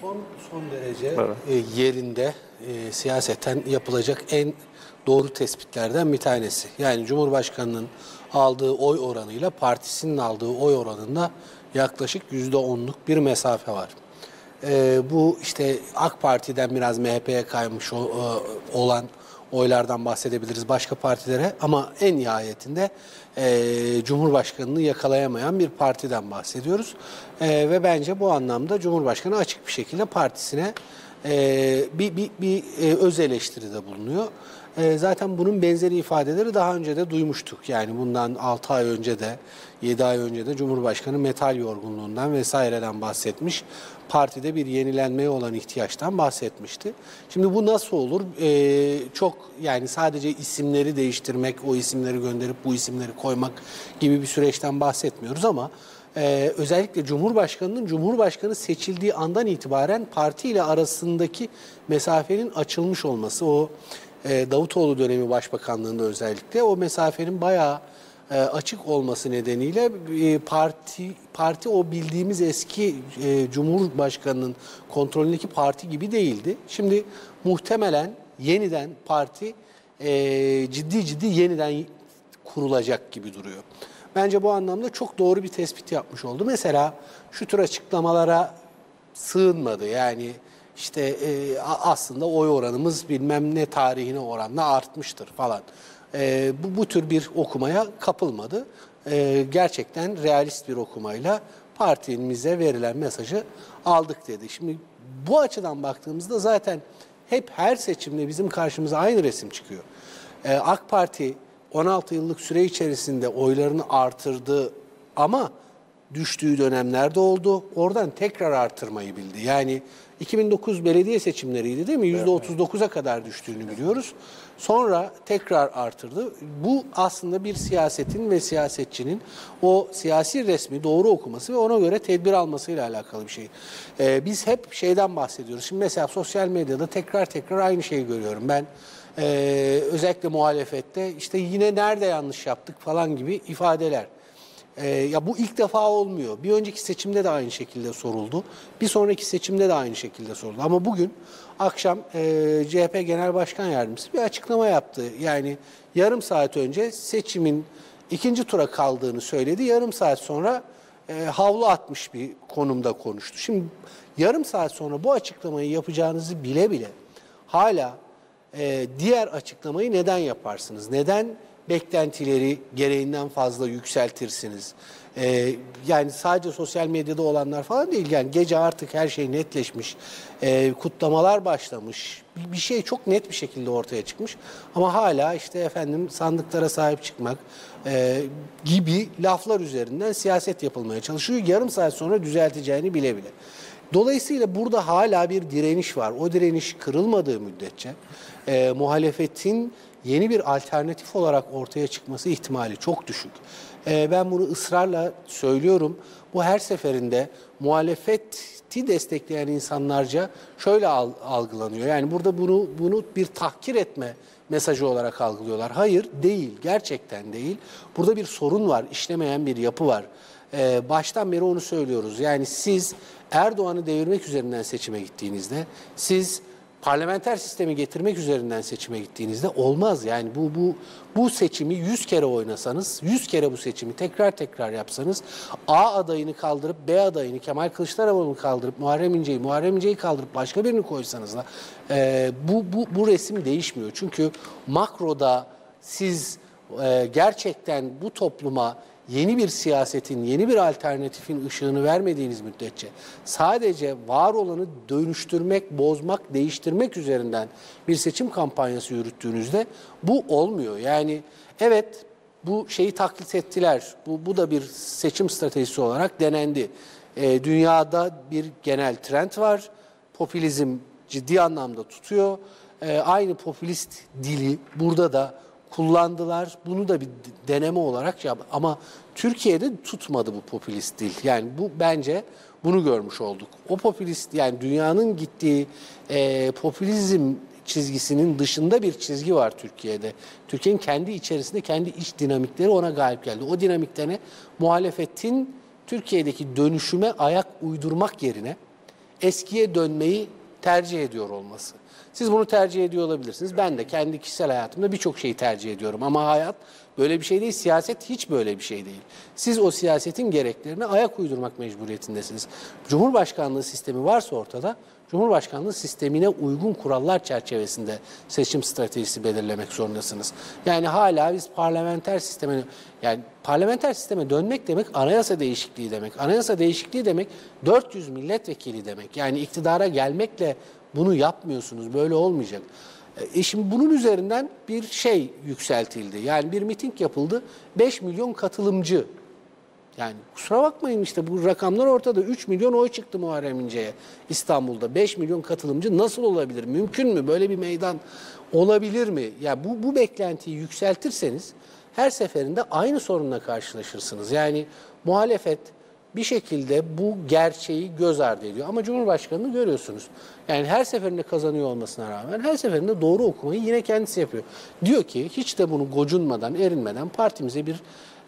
Son, son derece Evet. e, yerinde e, siyaseten yapılacak en doğru tespitlerden bir tanesi. Yani Cumhurbaşkanı'nın aldığı oy oranıyla partisinin aldığı oy oranında yaklaşık yüzde onluk bir mesafe var. E, bu işte AK Parti'den biraz MHP'ye kaymış o- e, olan oylardan bahsedebiliriz başka partilere ama en nihayetinde e, Cumhurbaşkanı'nı yakalayamayan bir partiden bahsediyoruz. E, ve bence bu anlamda Cumhurbaşkanı açık bir şekilde partisine e, bir, bir, bir e, öz eleştiride bulunuyor. E, zaten bunun benzeri ifadeleri daha önce de duymuştuk. Yani bundan 6 ay önce de 7 ay önce de Cumhurbaşkanı metal yorgunluğundan vesaireden bahsetmiş. Partide bir yenilenmeye olan ihtiyaçtan bahsetmişti. Şimdi bu nasıl olur? E, çok yani sadece isimleri değiştirmek, o isimleri gönderip bu isimleri koymak gibi bir süreçten bahsetmiyoruz ama ee, özellikle Cumhurbaşkanı'nın Cumhurbaşkanı seçildiği andan itibaren parti ile arasındaki mesafenin açılmış olması, o Davutoğlu dönemi başbakanlığında özellikle o mesafenin bayağı e, açık olması nedeniyle e, parti parti o bildiğimiz eski e, Cumhurbaşkanı'nın kontrolündeki parti gibi değildi. Şimdi muhtemelen yeniden parti e, ciddi ciddi yeniden kurulacak gibi duruyor. Bence bu anlamda çok doğru bir tespit yapmış oldu. Mesela şu tür açıklamalara sığınmadı. Yani işte e, aslında oy oranımız bilmem ne tarihine oranla artmıştır falan. E, bu, bu tür bir okumaya kapılmadı. E, gerçekten realist bir okumayla partimize verilen mesajı aldık dedi. Şimdi bu açıdan baktığımızda zaten hep her seçimde bizim karşımıza aynı resim çıkıyor. Ee, AK Parti 16 yıllık süre içerisinde oylarını artırdı ama düştüğü dönemlerde oldu. Oradan tekrar artırmayı bildi. Yani 2009 belediye seçimleriydi değil mi? %39'a kadar düştüğünü biliyoruz. Sonra tekrar artırdı. Bu aslında bir siyasetin ve siyasetçinin o siyasi resmi doğru okuması ve ona göre tedbir almasıyla alakalı bir şey. Ee, biz hep şeyden bahsediyoruz. Şimdi mesela sosyal medyada tekrar tekrar aynı şeyi görüyorum. Ben ee, özellikle muhalefette işte yine nerede yanlış yaptık falan gibi ifadeler. Ee, ya bu ilk defa olmuyor. Bir önceki seçimde de aynı şekilde soruldu. Bir sonraki seçimde de aynı şekilde soruldu. Ama bugün akşam e, CHP Genel Başkan Yardımcısı bir açıklama yaptı. Yani yarım saat önce seçimin ikinci tura kaldığını söyledi. Yarım saat sonra e, havlu atmış bir konumda konuştu. Şimdi yarım saat sonra bu açıklamayı yapacağınızı bile bile hala e, diğer açıklamayı neden yaparsınız? Neden beklentileri gereğinden fazla yükseltirsiniz? E, yani sadece sosyal medyada olanlar falan değil. Yani gece artık her şey netleşmiş, e, kutlamalar başlamış. Bir, bir şey çok net bir şekilde ortaya çıkmış. Ama hala işte efendim sandıklara sahip çıkmak e, gibi laflar üzerinden siyaset yapılmaya çalışıyor. Yarım saat sonra düzelteceğini bile bile. Dolayısıyla burada hala bir direniş var. O direniş kırılmadığı müddetçe e, muhalefetin yeni bir alternatif olarak ortaya çıkması ihtimali çok düşük. E, ben bunu ısrarla söylüyorum. Bu her seferinde muhalefeti destekleyen insanlarca şöyle al- algılanıyor. Yani burada bunu bunu bir tahkir etme mesajı olarak algılıyorlar. Hayır değil, gerçekten değil. Burada bir sorun var, işlemeyen bir yapı var. Ee, baştan beri onu söylüyoruz. Yani siz Erdoğan'ı devirmek üzerinden seçime gittiğinizde, siz parlamenter sistemi getirmek üzerinden seçime gittiğinizde olmaz. Yani bu bu bu seçimi 100 kere oynasanız, 100 kere bu seçimi tekrar tekrar yapsanız A adayını kaldırıp B adayını Kemal Kılıçdaroğlu'nu kaldırıp Muharrem İnce'yi, Muharrem İnce'yi kaldırıp başka birini koysanız da e, bu, bu, bu resim değişmiyor. Çünkü makroda siz e, gerçekten bu topluma yeni bir siyasetin, yeni bir alternatifin ışığını vermediğiniz müddetçe sadece var olanı dönüştürmek, bozmak, değiştirmek üzerinden bir seçim kampanyası yürüttüğünüzde bu olmuyor. Yani evet bu şeyi taklit ettiler. Bu, bu da bir seçim stratejisi olarak denendi. Ee, dünyada bir genel trend var. Popülizm ciddi anlamda tutuyor. Ee, aynı popülist dili burada da kullandılar. Bunu da bir deneme olarak yap ama Türkiye'de tutmadı bu popülist dil. Yani bu bence bunu görmüş olduk. O popülist yani dünyanın gittiği e, popülizm çizgisinin dışında bir çizgi var Türkiye'de. Türkiye'nin kendi içerisinde kendi iç dinamikleri ona galip geldi. O dinamikte ne? Muhalefetin Türkiye'deki dönüşüme ayak uydurmak yerine eskiye dönmeyi tercih ediyor olması. Siz bunu tercih ediyor olabilirsiniz. Ben de kendi kişisel hayatımda birçok şeyi tercih ediyorum. Ama hayat böyle bir şey değil. Siyaset hiç böyle bir şey değil. Siz o siyasetin gereklerine ayak uydurmak mecburiyetindesiniz. Cumhurbaşkanlığı sistemi varsa ortada, Cumhurbaşkanlığı sistemine uygun kurallar çerçevesinde seçim stratejisi belirlemek zorundasınız. Yani hala biz parlamenter sisteme yani parlamenter sisteme dönmek demek anayasa değişikliği demek. Anayasa değişikliği demek 400 milletvekili demek. Yani iktidara gelmekle bunu yapmıyorsunuz. Böyle olmayacak. E şimdi bunun üzerinden bir şey yükseltildi. Yani bir miting yapıldı. 5 milyon katılımcı yani kusura bakmayın işte bu rakamlar ortada. 3 milyon oy çıktı Muharrem İnce'ye İstanbul'da. 5 milyon katılımcı nasıl olabilir? Mümkün mü? Böyle bir meydan olabilir mi? Ya bu, bu beklentiyi yükseltirseniz her seferinde aynı sorunla karşılaşırsınız. Yani muhalefet bir şekilde bu gerçeği göz ardı ediyor. Ama Cumhurbaşkanı'nı görüyorsunuz. Yani her seferinde kazanıyor olmasına rağmen her seferinde doğru okumayı yine kendisi yapıyor. Diyor ki hiç de bunu gocunmadan, erinmeden partimize bir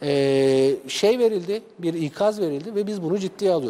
eee, şey verildi, bir ikaz verildi ve biz bunu ciddiye alıyoruz.